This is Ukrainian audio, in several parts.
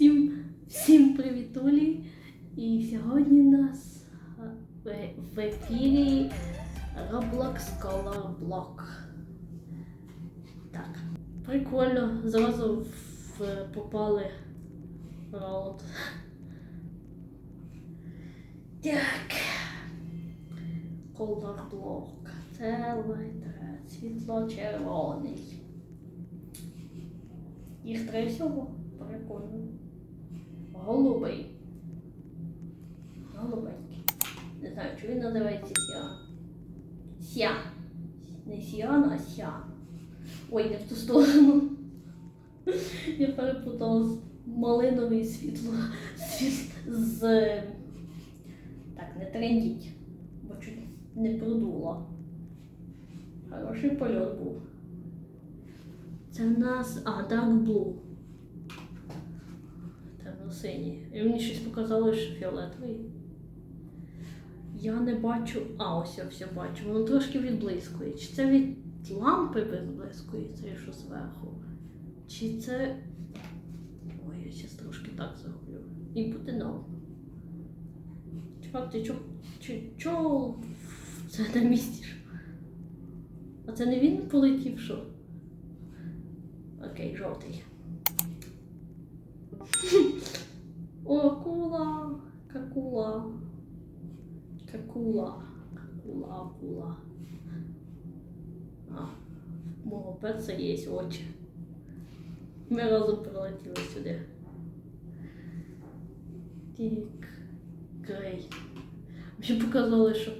Всім, всім привітулі! І сьогодні у нас е, в, ефірі Roblox Color Block. Так, прикольно, зразу в, попали в раунд. Так. Color Block. Це лайтер, світло-червоний. Їх три всього. Прикольно. Голубий. Голубенький. Не знаю, чи він називається Сіан. Ся. Не Сіан, а Ся. Ой, не в ту сторону. Я перепутала з малиновий світло. Світ з. Так, не трендіть, бо чуть не продула. Хороший польот був. Це в нас. А, Dark Blue. Темно-синій. І мені щось показало, що фіолетовий. Я не бачу. А, ось я все бачу. Воно трошки відблискує. Чи це від лампи відблискує, це що зверху? Чи це. Ой, я зараз трошки так зроблю. І буде норм. Чувак, ти чо. Чи чо це на місці? А це не він полетів, що? Окей, жовтий. О, акула, какула. Какула. Акула. А, мого перця є очі. Ми разом прилетіли сюди. Тік. Грей. Мені показали, що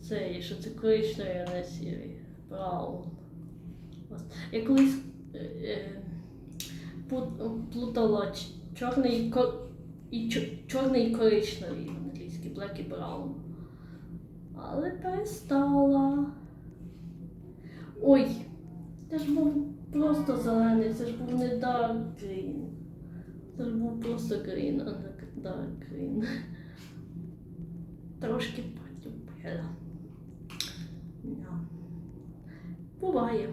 це, що це коричневий, а не сірий. Браун. Я колись е, е, плутала чорний і чорний і коричневий англійський, black і brown. Але перестала. Ой, це ж був просто зелений, це ж був не dark green. Це ж був просто green, а не dark green. Трошки потупила. Да. Буває.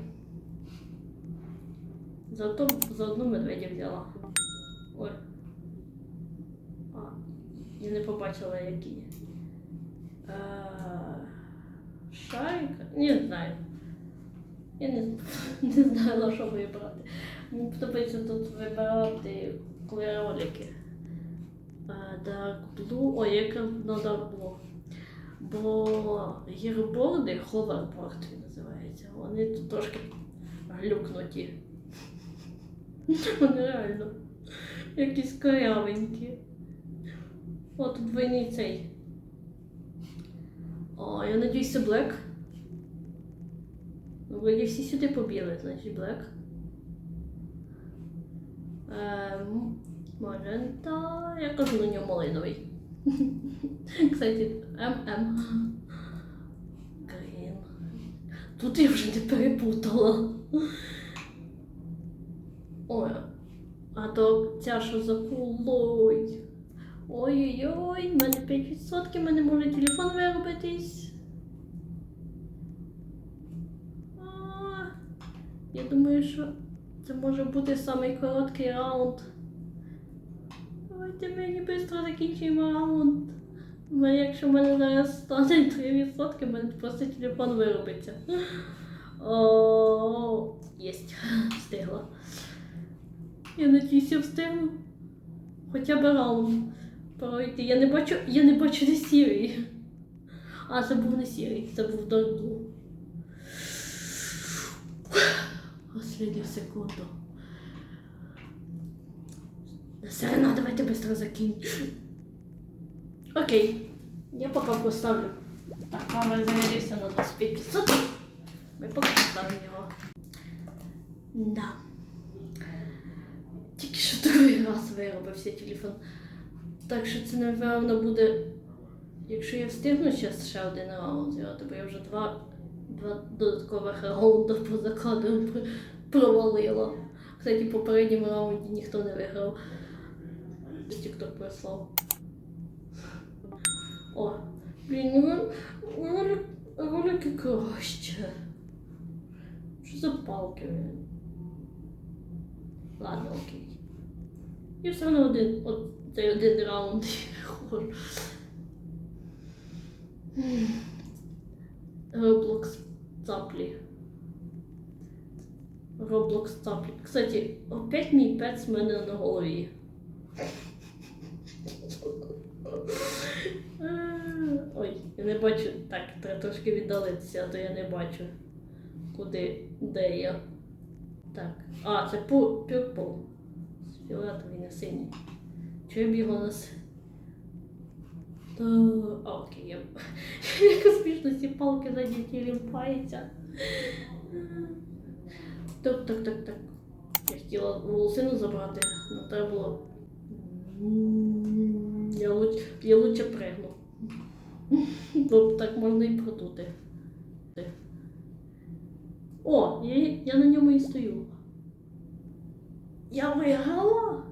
Зато за одну медведя взяла. Ой. А, я не побачила які. Е, Шарик? Не знаю. Я не, не знала, що вибрати. Мені подобається тут вибирати ролики. Dark Blue. Ой, яка на Dark Blue. Бо гірборди, ховерборд він називається, вони тут трошки глюкнуті. Вони реально якісь корявенькі. О, тут двойний цей. О, я надіюсь, це Блек. Ну, вроді всі сюди побіли, значить Блек. Ем, Магента. Я кажу на ньому малиновий. Кстати, ММ. Грін. Тут я вже не перепутала. Ой, а то ця що за кулой. Ой-ой-ой, в мене 5%, в мене може телефон виробитись. А, Я думаю, що це може бути самий короткий раунд. Давайте мені швидко закінчуємо раунд. Ну, якщо в мене зараз стане 3%, в мене просто телефон виробиться. О, єсть, встигла. Я надіюсь, я встигну. Хоча б раунд пройти. Я не бачу, я не бачу де сірий. А, це був не сірий, це був Blue. Останню секунду. Серена, давайте быстро закінчимо. Окей. Я пока поставлю. Так, камера зарядився на 25 500. Ми поки поставимо його. Да. Тільки що другий раз виробився телефон. Так що це, напевно, буде. Якщо я встигну зараз ще один раунд зробити, бо я вже два, два додаткових раунди поза кадром провалила. Кстати, в попередньому раунді ніхто не виграв. TikTok прислав. О, блін, ну ролик, ролики краще. Що за палки? Ладно, окей. І все одно один, от цей один раунд ходжу. Roblox цаплі. Roblox цаплі. Кстати, опять мій пец в мене на голові. Ой, я не бачу. Так, треба трошки віддалитися, а то я не бачу. Куди, де я. Так. А, це purple. Фіолетовий, не синій. Я бігла на А, окей, я... Як смішно ці палки задіті лімпаються. Так, так, так, так. Я хотіла волосину забрати, але треба було. Я лучше, я лучше пригну. Бо так можна і продути. О, я, я на ньому і стою. Я виграла.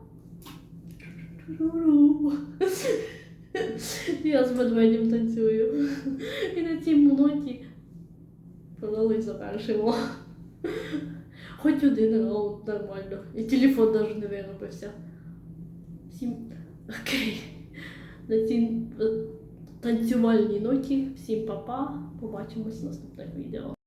Я з ведмедем танцюю. І на цій ноті продали завершимо. Хоч один раунд нормально. І телефон навіть не виробився. Всім окей. На цій е, танцювальній ноті. Всім па-па. Побачимось в наступних відео.